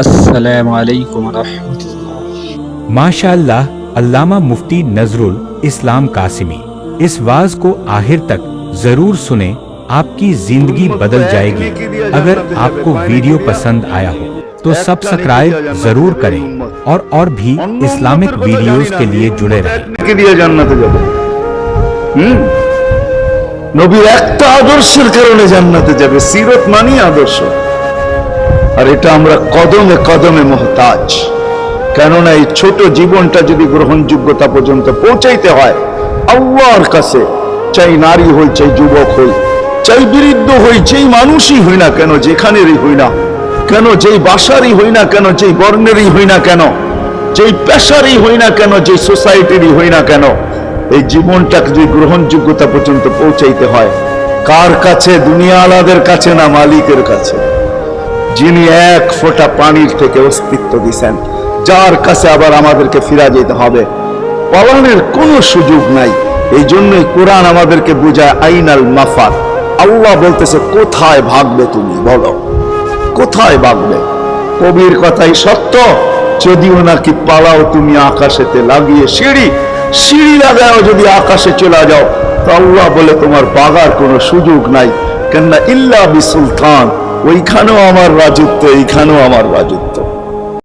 আসসালামু আলাইকুম রহমতুল্লাহ माशाअल्लाह अल्लामा मुफ्ती नजरुल इस्लाम कासिमी इस वाज को आखिर तक जरूर सुने आपकी जिंदगी बदल जाएगी अगर आपको वीडियो पसंद आया हो तो सब्सक्राइब जरूर करें और और भी इस्लामिक वीडियोस के लिए जुड़े रहें কি দিয়ে জান্নাতে যাবে হুম নবীর একটা আদর্শের কারণে জান্নাতে যাবে সিরত মানি আদর্শ আর এটা আমরা কদমে কদমে মহতাজ। কেননা এই ছোট জীবনটা যদি গ্রহণযোগ্যতা পর্যন্ত পৌঁছাইতে হয়, আল্লাহর কাছে, চাই নারী হই, চাই যুবক হই, চাই বৃদ্ধ হই, যেই মানুষই হই না কেন, যেখানেরই হই না কেন, যেই বাসারই হই না কেন, যেই বর্ণেরই হই না কেন, যেই পেশারই হই না কেন যে সোসাইটিরই হই না কেন, এই জীবনটাকে যদি গ্রহণযোগ্যতা পর্যন্ত পৌঁছাইতে হয়, কার কাছে? দুনিয়া আলাদের কাছে না মালিকের কাছে? যিনি এক ফোঁটা পানির থেকে অস্তিত্ব দিছেন, যার কাছে আবার আমাদেরকে ফিরা যেতে হবে। পালানের কোনো সুযোগ নাই। এই জন্যই কোরআন আমাদেরকে বোঝায়, আইনাল মাফাত। আল্লাহ বলতেছে, কোথায় ভাগবে তুমি? বলো। কোথায় ভাগবে? কবির কথাই সত্য। যদিও নাকি পালাও তুমি আকাশেতে লাগিয়ে সিঁড়ি সিঁড়ি লাগাও যদি আকাশে চলে যাও। তো আল্লাহ বলে, তোমার বাগার কোনো সুযোগ নাই। কেননা ইল্লা বি সুলতান ওইখানেও আমার রাজত্ব এইখানেও আমার রাজত্ব।